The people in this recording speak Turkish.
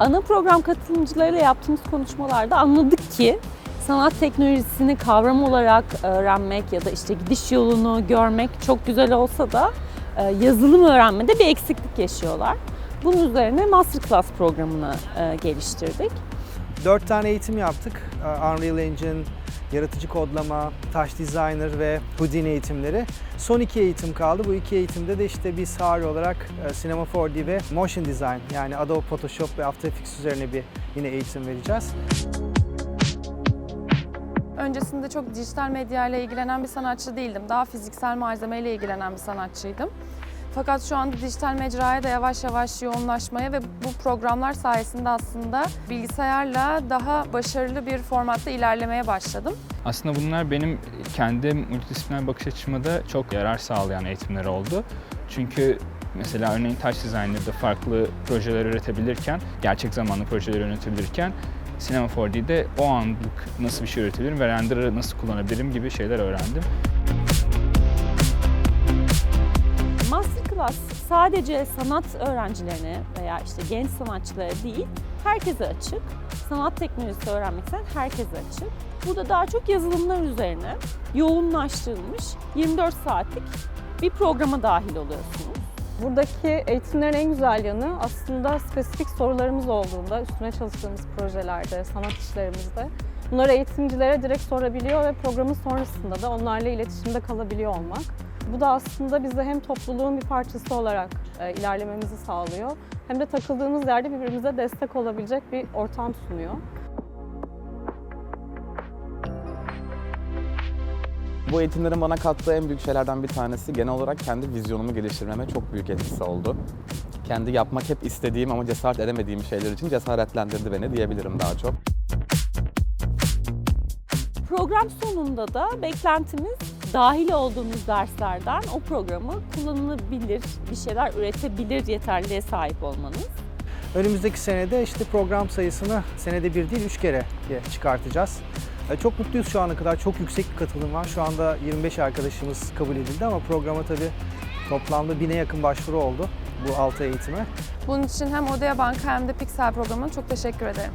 Ana program katılımcılarıyla yaptığımız konuşmalarda anladık ki sanat teknolojisini kavram olarak öğrenmek ya da işte gidiş yolunu görmek çok güzel olsa da e, yazılım öğrenmede bir eksiklik yaşıyorlar. Bunun üzerine Masterclass programını e, geliştirdik. Dört tane eğitim yaptık. Unreal Engine, yaratıcı kodlama, Touch Designer ve Houdini eğitimleri. Son iki eğitim kaldı. Bu iki eğitimde de işte biz Hari olarak e, Cinema 4D ve Motion Design yani Adobe Photoshop ve After Effects üzerine bir yine eğitim vereceğiz. Öncesinde çok dijital medya ile ilgilenen bir sanatçı değildim. Daha fiziksel malzemeyle ilgilenen bir sanatçıydım. Fakat şu anda dijital mecraya da yavaş yavaş yoğunlaşmaya ve bu programlar sayesinde aslında bilgisayarla daha başarılı bir formatta ilerlemeye başladım. Aslında bunlar benim kendi multidisipliner bakış açıma da çok yarar sağlayan eğitimler oldu. Çünkü mesela örneğin Touch Designer'da farklı projeler üretebilirken, gerçek zamanlı projeler yönetebilirken Cinema 4D'de o anlık nasıl bir şey üretebilirim ve render'ı nasıl kullanabilirim gibi şeyler öğrendim. Masterclass sadece sanat öğrencilerine veya işte genç sanatçılara değil, herkese açık. Sanat teknolojisi öğrenmek isteyen herkese açık. Burada daha çok yazılımlar üzerine yoğunlaştırılmış 24 saatlik bir programa dahil oluyorsunuz. Buradaki eğitimlerin en güzel yanı aslında spesifik sorularımız olduğunda üstüne çalıştığımız projelerde, sanat işlerimizde bunları eğitimcilere direkt sorabiliyor ve programın sonrasında da onlarla iletişimde kalabiliyor olmak. Bu da aslında bize hem topluluğun bir parçası olarak e, ilerlememizi sağlıyor hem de takıldığımız yerde birbirimize destek olabilecek bir ortam sunuyor. Bu eğitimlerin bana kattığı en büyük şeylerden bir tanesi genel olarak kendi vizyonumu geliştirmeme çok büyük etkisi oldu. Kendi yapmak hep istediğim ama cesaret edemediğim şeyler için cesaretlendirdi beni diyebilirim daha çok. Program sonunda da beklentimiz dahil olduğumuz derslerden o programı kullanılabilir, bir şeyler üretebilir yeterliğe sahip olmanız. Önümüzdeki senede işte program sayısını senede bir değil üç kere çıkartacağız. E, Çok mutluyuz şu ana kadar. Çok yüksek bir katılım var. Şu anda 25 arkadaşımız kabul edildi ama programa tabii toplamda 1000'e yakın başvuru oldu bu 6 eğitime. Bunun için hem Odea Banka hem de Pixel programına çok teşekkür ederim.